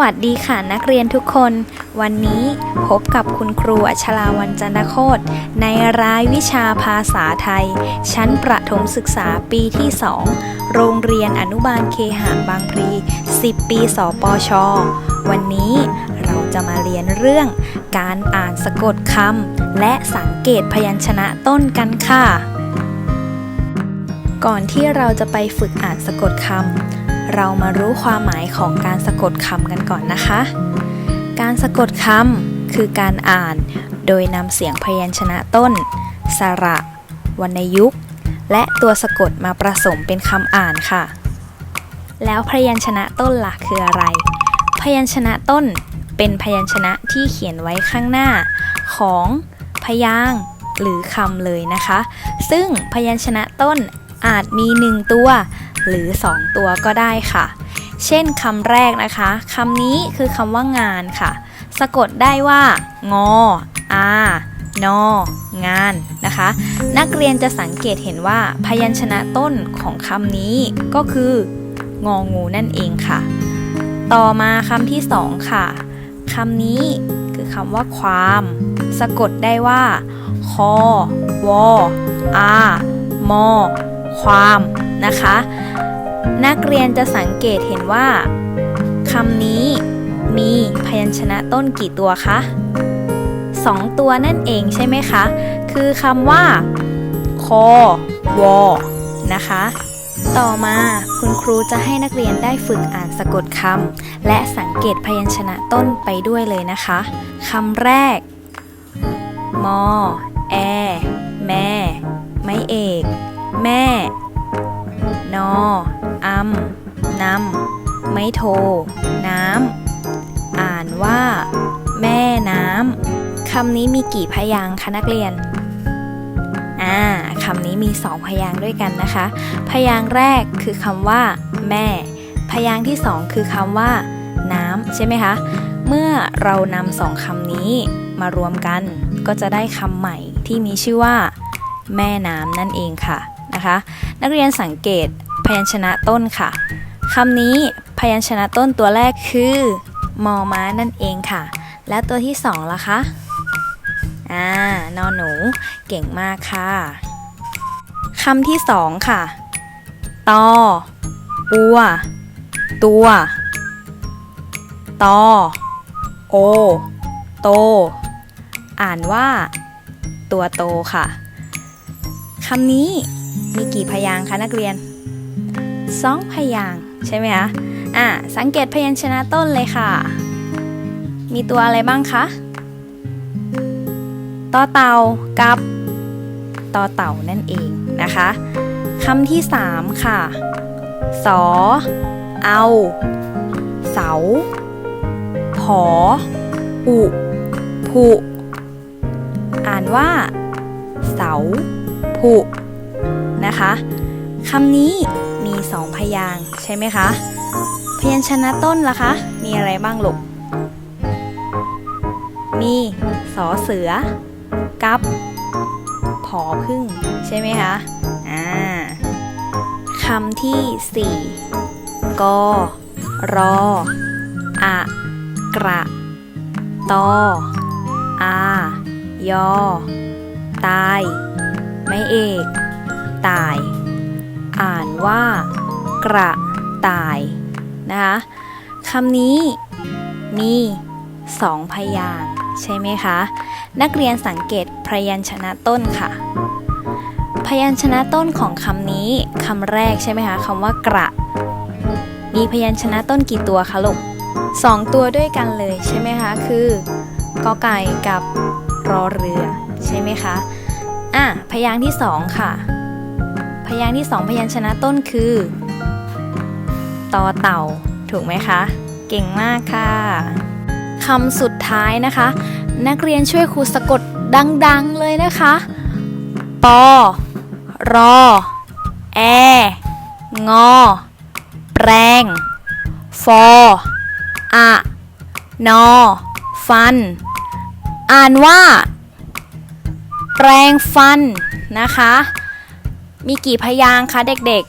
วัสดีค่ะนักเรียนทุกคน วันนี้พบกับคุณครูอัชราวันจันทโคตในรายวิชาภาษาไทย ชั้นประถมศึกษาปีที่ 2 โรงเรียนอนุบาลเคหะบางพลี 10 ปีสปช วันนี้เราจะมาเรียนเรื่องการอ่านสะกดคำและสังเกตพยัญชนะต้นกันค่ะ ก่อนที่เราจะไปฝึกอ่านสะกดคำ เรามารู้ความหมายของการสะกดคำกันก่อนนะคะ การสะกดคำคือการอ่าน โดยนำเสียงพยัญชนะต้น สระ วรรณยุกต์ และตัวสะกดมาผสมเป็นคำอ่านค่ะ แล้วพยัญชนะต้นล่ะคืออะไร พยัญชนะต้นเป็นพยัญชนะที่เขียนไว้ข้างหน้าของพยางค์หรือคำเลยนะคะ ซึ่งพยัญชนะต้นอาจมี 1 ตัว หรือ 2 ตัวก็ได้ค่ะ เช่นคำแรกนะคะคำนี้คือคำว่างานค่ะ สะกดได้ว่างออานองานนะคะ นักเรียนจะสังเกตเห็นว่าพยัญชนะต้นของคำนี้ก็คืององูนั่นเองค่ะ ต่อมาคำที่สองค่ะคำนี้คือคำว่าความ สะกดได้ว่าคอวออามอความ นะคะ นักเรียนจะสังเกตเห็นว่าคำนี้มีพยัญชนะต้นกี่ตัวคะสองตัวนั่นเองใช่ไหมคะ คือคำว่าคอวอนะคะ ต่อมาคุณครูจะให้นักเรียนได้ฝึกอ่านสะกดคำและสังเกตพยัญชนะต้นไปด้วยเลยนะคะคำแรก มอ แอ แม่ ไม้เอก แม่ นออำนำไม้โท น้ำ อ่านว่า แม่น้ำ คำนี้มีกี่พยางค์คะนักเรียน อ่าคำนี้มีสองพยางค์ด้วยกันนะคะ พยางค์แรกคือคำว่า แม่ พยางค์ที่สองคือคำว่า น้ำ ใช่ไหมคะ เมื่อเรานำสองคำนี้มารวมกัน ก็จะได้คำใหม่ที่มีชื่อว่า แม่น้ำนั่นเองค่ะนะคะ นักเรียนสังเกต พยัญชนะต้นค่ะคำนี้พยัญชนะต้นตัวแรกคือมอม้านั่นเองค่ะ และตัวที่สองล่ะคะอ่านอนหนูเก่งมากค่ะคำที่สองค่ะตออัว ตัวตอโอ โต อ่านว่า ตัวโตค่ะคำนี้มีกี่พยางค์คะนักเรียน สองพยางใช่ไหมคะอะสังเกตพยัญชนะต้นเลยค่ะ มีตัวอะไรบ้างคะต่อเต่ากับต่อเต่านั่นเองนะคะคำที่สามค่ะ สอ เอา เสา ผอ อุผุอ่านว่า เสาผุนะคะคำนี้ มีสองพยางใช่ไหมคะ พยัญชนะต้นล่ะคะ มีอะไรบ้างลูก มีสอเสือ กับผอพึ่งใช่ไหมคะ อ่าคำที่สี่กอรออะกระ ตอ อา ยอ ตาย ไม่เอก ตาย ว่า กระต่ายนะคะคำนี้มีสองพยางใช่ไหมคะ นักเรียนสังเกตพยัญชนะต้นค่ะ พยัญชนะต้นของคำนี้คำแรกใช่ไหมคะคำว่ากระ มีพยัญชนะต้นกี่ตัวคะลูกสองตัวด้วยกันเลยใช่ไหมคะคือกอไก่กับรอเรือใช่ไหมคะอะพยางค์ที่สองค่ะ พยางค์ที่สองพยัญชนะต้นคือ ตอเต่า ถูกไหมคะ เก่งมากค่ะคำสุดท้ายนะคะ นักเรียนช่วยครูสะกดดัง ๆ เลยนะคะ ปอ รอ แอ งอ แปรงฟอ อะ นอ ฟัน อ่านว่า แปรงฟันนะคะ มีกี่พยางคะเด็ก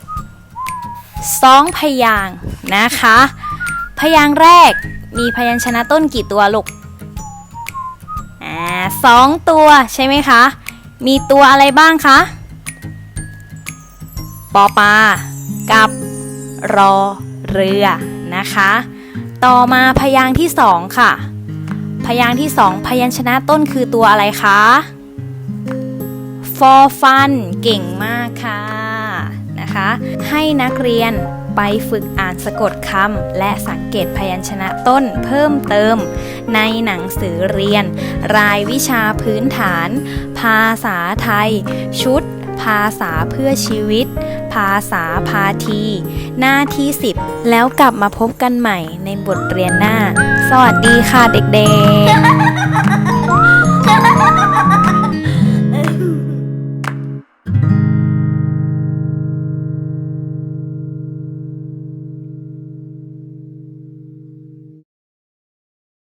ๆสองพยางนะคะ พยางแรกมีพยัญชนะต้นกี่ตัวลูกอ่าสองตัวใช่ไหมคะ มีตัวอะไรบ้างคะปอปากับรอเรือนะคะ ต่อมาพยางที่สองค่ะ พยางที่สองพยัญชนะต้นคือตัวอะไรคะฟอฟันเก่งม ค่ะนะคะให้นักเรียนไปฝึกอ่านสะกดคำและสังเกตพยัญชนะต้นเพิ่มเติม ในหนังสือเรียน รายวิชาพื้นฐาน ภาษาไทย ชุด ภาษาเพื่อชีวิต ภาษาพาที หน้าที่ 10 แล้วกลับมาพบกันใหม่ในบทเรียนหน้า สวัสดีค่ะเด็กๆ